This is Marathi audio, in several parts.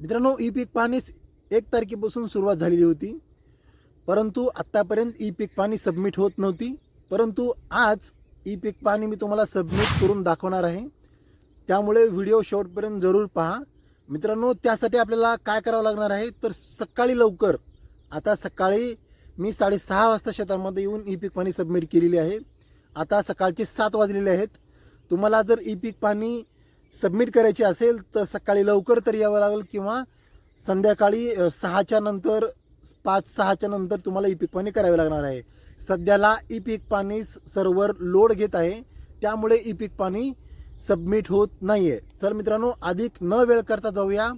मित्रांनो ई पीक पाणी एक तारखेपासून सुरुवात झालेली होती. परंतु आत्तापर्यंत ई पीक पाणी सबमिट होत नव्हती. परंतु आज ई पीक पाणी मी तुम्हाला सबमिट करून दाखवणार आहे. त्यामुळे व्हिडिओ शेवटपर्यंत जरूर पहा. मित्रांनो त्यासाठी आपल्याला काय करावं लागणार आहे? तर सकाळी लवकर आता सकाळी मी साडेसहा वाजता शेतामध्ये येऊन ई पीक पाणी सबमिट केलेली आहे. आता सकाळचे सात वाजलेले आहेत. तुम्हाला जर ई पीक पाणी सबमिट करायची असेल तर सकाळी लवकर तर यावं लागेल किंवा संध्याकाळी सहाच्या नंतर पाच सहाच्या नंतर तुम्हाला ई पीक पाणी करावे लागणार आहे. सध्याला ई पीक पाणी सर्व्हर लोड घेत आहे. त्यामुळे ई पीक पाणी सबमिट होत नाही आहे तर मित्रांनो अधिक न वेळ करता जाऊया.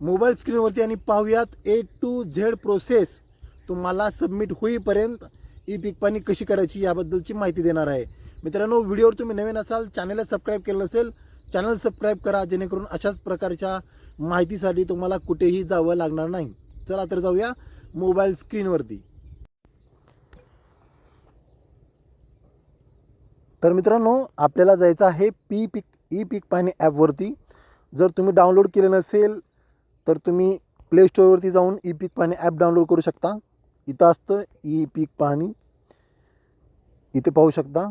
मोबाईल स्क्रीनवरती आणि पाहूयात ए टू झेड प्रोसेस तुम्हाला सबमिट होईपर्यंत ई पीक पाणी कशी करायची याबद्दलची माहिती देणार आहे. मित्रांनो व्हिडिओवर तुम्ही नवीन असाल चॅनलला सबस्क्राईब केलं असेल चॅनल सबस्क्राईब करा जेणेकरून अशाच प्रकारच्या माहितीसाठी तुम्हाला कुठेही जावं लागणार नाही. चला तर जाऊया मोबाईल स्क्रीनवरती. तर मित्रांनो आपल्याला जायचं आहे पी पीक ई पीक पाहणी ॲपवरती जर तुम्ही डाउनलोड केलं नसेल तर तुम्ही प्ले स्टोअरवरती जाऊन ई पीक पाणी ॲप डाउनलोड करू शकता. इथं असतं ई पीक पाहणी. इथे पाहू शकता.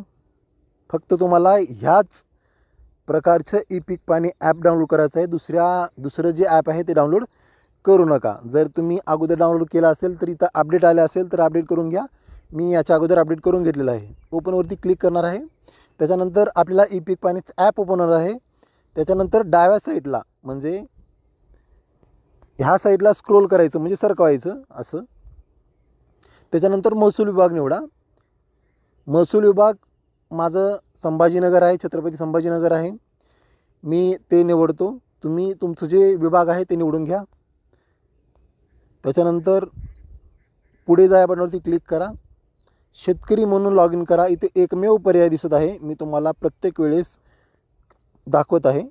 फक्त तुम्हाला ह्याच प्रकारचं ई पीक पाणी ॲप डाउनलोड करायचं आहे. दुसऱ्या दुसरं जे ॲप आहे ते डाउनलोड करू नका. जर तुम्ही अगोदर डाउनलोड केलं असेल तर इथं अपडेट आले असेल तर अपडेट करून घ्या. मी याच्या अगोदर अपडेट करून घेतलेलं आहे. ओपनवरती क्लिक करणार आहे. त्याच्यानंतर आपल्याला ई पीक पाणीचं ॲप ओपन होणार आहे. त्याच्यानंतर डाव्या साईडला म्हणजे ह्या साईडला स्क्रोल करायचं म्हणजे सरकवायचं असं. त्याच्यानंतर महसूल विभाग निवडा. महसूल विभाग माझं संभाजीनगर आहे छत्रपती संभाजीनगर आहे. मी ते निवडतो. तुम्ही तुमचं जे विभाग आहे ते निवडून घ्या. त्याच्यानंतर पुढे जा या बटनवरती क्लिक करा. शेतकरी म्हणून लॉग इन करा. इथे एकमेव पर्याय दिसत आहे. मी तुम्हाला प्रत्येक वेळेस दाखवत आहे.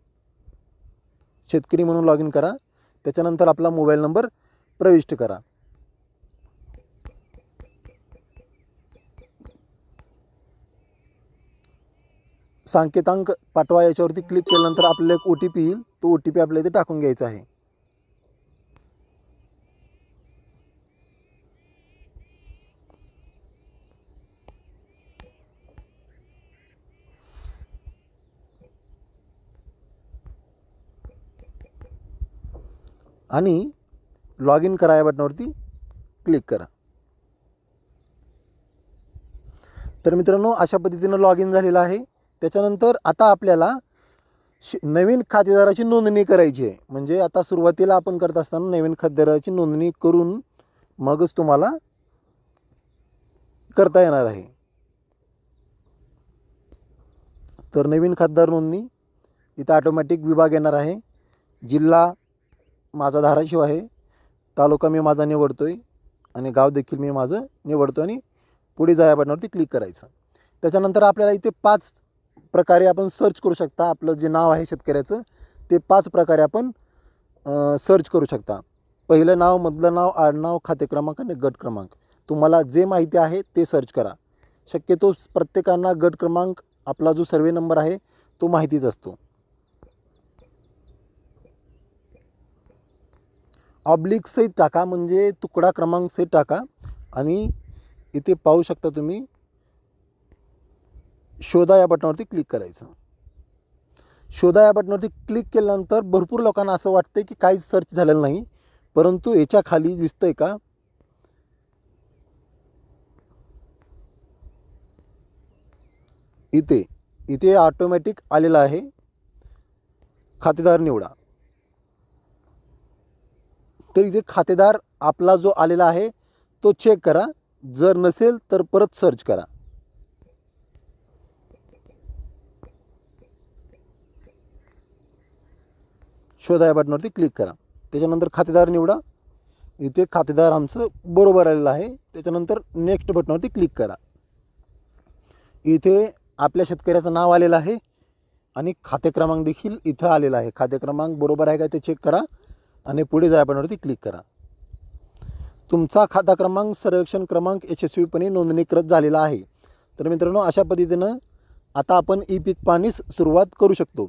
शेतकरी म्हणून लॉग इन करा. त्याच्यानंतर आपला मोबाईल नंबर प्रविष्ट करा. सांकेतांक पाठवा याच्यावरती क्लिक केल्यानंतर आपल्याला एक ओ टी पी येईल. तो ओ टी पी आपल्या इथे टाकून घ्यायचा आहे. आणि लॉग इन करा या बटनावरती क्लिक करा. तर मित्रांनो अशा पद्धतीनं लॉग इन झालेलं आहे. त्याच्यानंतर आता आपल्याला श नवीन खातेदाराची नोंदणी करायची आहे. म्हणजे आता सुरुवातीला आपण करत असताना नवीन खातेदाराची नोंदणी करून मगच तुम्हाला करता येणार आहे. तर नवीन खातेदार नोंदणी इथं ऑटोमॅटिक विभाग येणार आहे. जिल्हा माझा धाराशिव आहे. तालुका मी माझा निवडतो आहे आणि गाव देखील मी माझं निवडतो आणि पुढे जाया बटनावरती क्लिक करायचं. त्याच्यानंतर आपल्याला इथे पाच प्रकारे आपण सर्च करू शकता. आपलं जे नाव आहे शेतकऱ्याचं ते पाच प्रकारे आपण सर्च करू शकता. पहिलं नाव मधलं नाव आडनाव खाते क्रमांक आणि गट क्रमांक. तुम्हाला जे माहिती आहे ते सर्च करा. शक्यतो प्रत्येकांना गट क्रमांक आपला जो सर्वे नंबर आहे तो माहितीच असतो. ऑब्लिक सहित टाका म्हणजे तुकडा क्रमांक सहित टाका. आणि इथे पाहू शकता तुम्ही शोधा या बटनावरती क्लिक करायचं. शोधा या बटनावरती क्लिक केल्यानंतर भरपूर लोकांना असं वाटतं की काहीच सर्च झालेलं नाही परंतु याच्या खाली दिसतंय का? इथे इथे ऑटोमॅटिक आलेलं आहे. खातेदार निवडा. तर इथे खातेदार आपला जो आलेला आहे तो चेक करा. जर नसेल तर परत सर्च करा. शोधा या बटनावरती क्लिक करा. त्याच्यानंतर खातेदार निवडा. इथे खातेदार आमचं बरोबर आलेलं आहे. त्याच्यानंतर नेक्स्ट बटनावरती क्लिक करा. इथे आपल्या शेतकऱ्याचं नाव आलेलं आहे आणि खाते क्रमांक देखील इथं आलेला आहे. खाते क्रमांक बरोबर आहे का ते चेक करा आणि पुढे जा बटनावरती क्लिक करा. तुमचा खाता क्रमांक सर्वेक्षण क्रमांक यशस्वीपणे नोंदणीकृत झालेला आहे. तर मित्रांनो अशा पद्धतीनं आता आपण ई पीक पाणीस सुरुवात करू शकतो.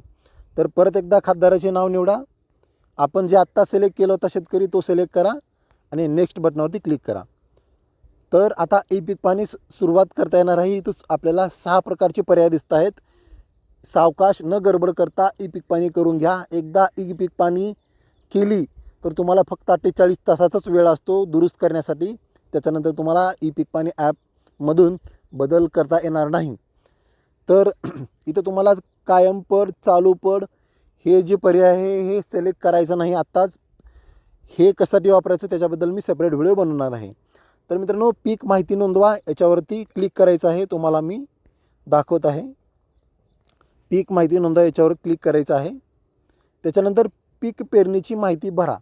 तर परत एकदा खासदाराचे नाव निवडा. आपण जे आत्ता सिलेक्ट केलं होता शेतकरी तो सिलेक्ट करा आणि नेक्स्ट बटनावरती क्लिक करा. तर आता ई पीक पाणी सुरुवात करता येणार आहे. इथं आपल्याला सहा प्रकारचे पर्याय दिसत आहेत. सावकाश न गडबड करता ई पीक पाणी करून घ्या. एकदा ई पीक पाणी केली तर तुम्हाला फक्त अठ्ठेचाळीस तासाचाच वेळ असतो दुरुस्त करण्यासाठी. त्याच्यानंतर तुम्हाला ई पीक पाणी ॲपमधून बदल करता येणार नाही. तर इथं तुम्हाला कायम पड चालू पड हे जे पर्याय आहे हे सिलेक्ट करायचं नाही आत्ताच. हे कशासाठी वापरायचं त्याच्याबद्दल मी सेपरेट व्हिडिओ बनवणार आहे. तर मित्रांनो पीक माहिती नोंदवा. याच्यावरती क्लिक करायचं आहे तुम्हाला मी दाखवत आहे. पीक माहिती नोंदवा याच्यावर क्लिक करायचं आहे. त्याच्यानंतर पीक पेरणीची माहिती भरा.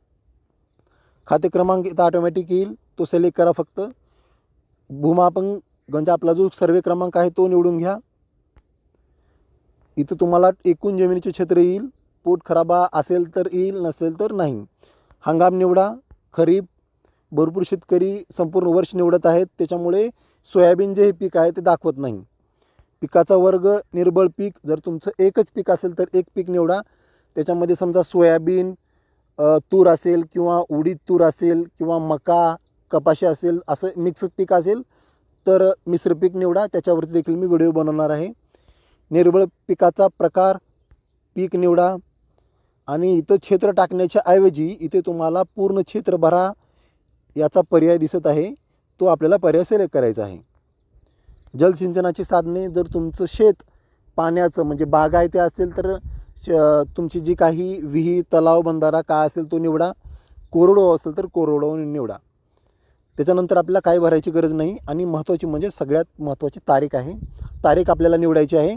खाते क्रमांक इथं ऑटोमॅटिक येईल तो सिलेक्ट करा फक्त. भूमापन म्हणजे आपला जो सर्वे क्रमांक आहे तो निवडून घ्या. इथं तुम्हाला एकूण जमिनीचे क्षेत्र येईल पोट खराबा असेल तर येईल नसेल तर नाही. हंगाम निवडा खरीप भरपूर शेतकरी संपूर्ण वर्ष निवडत आहेत त्याच्यामुळे सोयाबीन जे हे पीक आहे ते दाखवत नाही. पिकाचा वर्ग निर्बळ पीक जर तुमचं एकच पीक असेल तर एक पीक निवडा. त्याच्यामध्ये समजा सोयाबीन तूर असेल किंवा उडीद तूर असेल किंवा मका कपाशी असेल असं मिक्स पीक असेल तर मिश्र पीक निवडा. त्याच्यावरती देखील मी व्हिडिओ बनवणार आहे. निर्बळ पिकाचा प्रकार पीक निवडा आणि इथं क्षेत्र टाकण्याच्या ऐवजी इथे तुम्हाला पूर्ण क्षेत्र भरा याचा पर्याय दिसत आहे. तो आपल्याला पर्याय सिलेक्ट करायचा आहे. जलसिंचनाची साधने जर तुमचं शेत पाण्याचं म्हणजे बागायते असेल तर श तुमची जी काही विहीर तलाव बंधारा काय असेल तो निवडा. कोरडो असेल तर कोरडो निवडा. त्याच्यानंतर आपल्याला काय भरायची गरज नाही आणि महत्त्वाची म्हणजे सगळ्यात महत्त्वाची तारीख आहे. तारीख आपल्याला निवडायची आहे.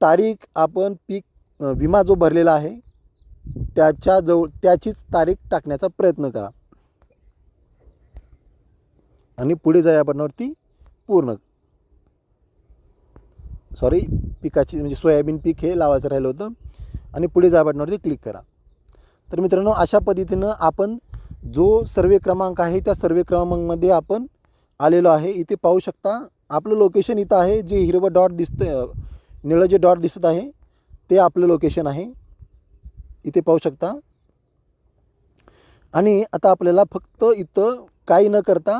तारीख आपण पीक विमा जो भरलेला आहे त्याच्याजवळ त्याचीच तारीख टाकण्याचा प्रयत्न करा. आणि पुढे जा या बटनावरती पूर्ण. सॉरी पिकाची म्हणजे सोयाबीन पीक हे लावायचं राहिलं होतं. आणि पुढे जा बटनावरती क्लिक करा. तर मित्रांनो अशा पद्धतीनं आपण जो सर्वे क्रमांक आहे त्या सर्वे क्रमांकमध्ये आपण आलेलो आहे. इथे पाहू शकता आपलं लोकेशन इथं आहे जे हिरवं डॉट दिसतं निळं जे डॉट दिसत आहे ते आपलं लोकेशन आहे. इथे पाहू शकता. आणि आता आपल्याला फक्त इथं काही न करता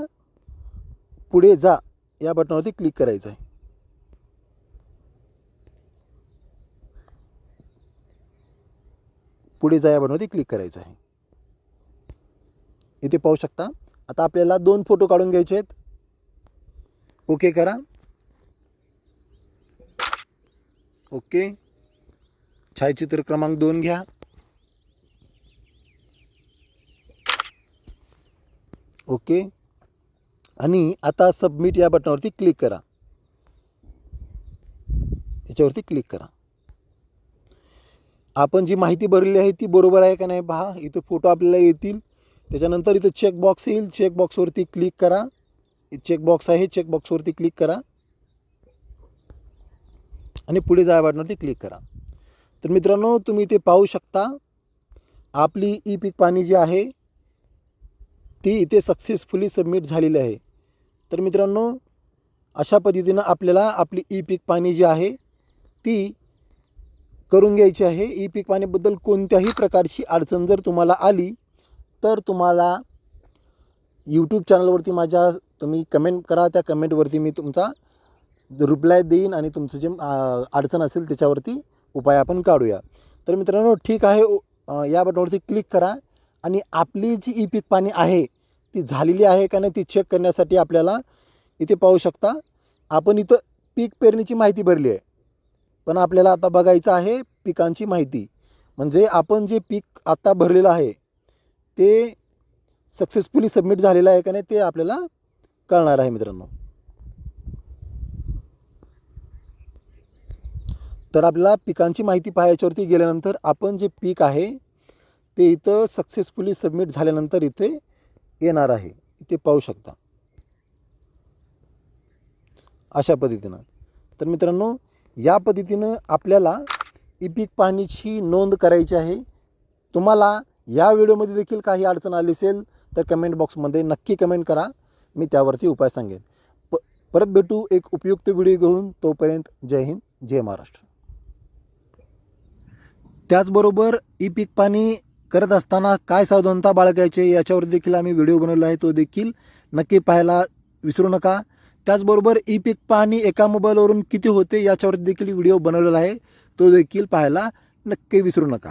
पुढे जा या बटनावरती क्लिक करायचं आहे पुढे जा या बटनावरती क्लिक करायचं आहे इथे पाहू शकता. आता आपल्याला दोन फोटो काढून घ्यायचे आहेत. ओके करा. ओके छायाचित्र क्रमांक दोन घ्या. ओके आणि आता सबमिट या बटनावरती क्लिक करा. याच्यावरती क्लिक करा. आपण जी माहिती भरलेली आहे ती बरोबर आहे का नाही पहा. इथे फोटो आपल्याला येतील. त्याच्यानंतर इथं चेकबॉक्स येईल. चेक बॉक्सवरती क्लिक करा. चेकबॉक्स आहे. चेक बॉक्सवरती क्लिक करा. आणि पुढे जाय बटनवरती क्लिक करा. तर मित्रांनो तुम्ही इथे पाहू शकता आपली ई पीक पाणी जी आहे ती इथे सक्सेसफुली सबमिट झालेली आहे. तर मित्रांनो अशा पद्धतीनं आपल्याला आपली ई पीक पाणी जी आहे ती करून घ्यायची आहे. ई पीक पाण्याबद्दल कोणत्याही प्रकारची अडचण जर तुम्हाला आली तर तुम्हाला यूट्यूब चॅनलवरती माझ्या तुम्ही कमेंट करा त्या कमेंटवरती मी तुमचा रिप्लाय देईन आणि तुमचं जे अडचण असेल त्याच्यावरती उपाय आपण काढूया. तर मित्रांनो ठीक आहे. या बटनवरती क्लिक करा आणि आपली जी ई पीक पाणी आहे ती झालेली आहे का नाही ती चेक करण्यासाठी आपल्याला इथे पाहू शकता. आपण इथं पीक पेरणीची माहिती भरली आहे. पण आपल्याला आता बघायचं आहे पिकांची माहिती. म्हणजे आपण जे पीक आत्ता भरलेलं आहे ते सक्सेसफुली सबमिट झालेलं आहे का नाही ते आपल्याला कळणार आहे मित्रांनो. तर आपल्याला पिकांची माहिती पाहायच्यावरती गेल्यानंतर आपण जे पीक आहे ते इथं सक्सेसफुली सबमिट झाल्यानंतर इथे येणार आहे. इथे पाहू शकता. अशा पद्धतीनं. तर मित्रांनो या पद्धतीनं आपल्याला ई पीक पाहणीची नोंद करायची आहे. तुम्हाला या व्हिडिओमध्ये देखील काही अडचण आली असेल तर कमेंट बॉक्समध्ये नक्की कमेंट करा. मी त्यावरती उपाय सांगेन. प परत भेटू एक उपयुक्त व्हिडिओ घेऊन. तोपर्यंत जय हिंद जय महाराष्ट्र. त्याचबरोबर ई पीक पाणी करत असताना काय सावधानता बाळगायचे याच्यावर देखील आम्ही व्हिडिओ बनवला आहे. तो देखील नक्की पाहायला विसरू नका. त्याचबरोबर ई पीक पाहणी एका मोबाईलवरून किती होते याच्यावर देखील व्हिडिओ बनवलेला आहे. तो देखील पाहायला नक्की विसरू नका.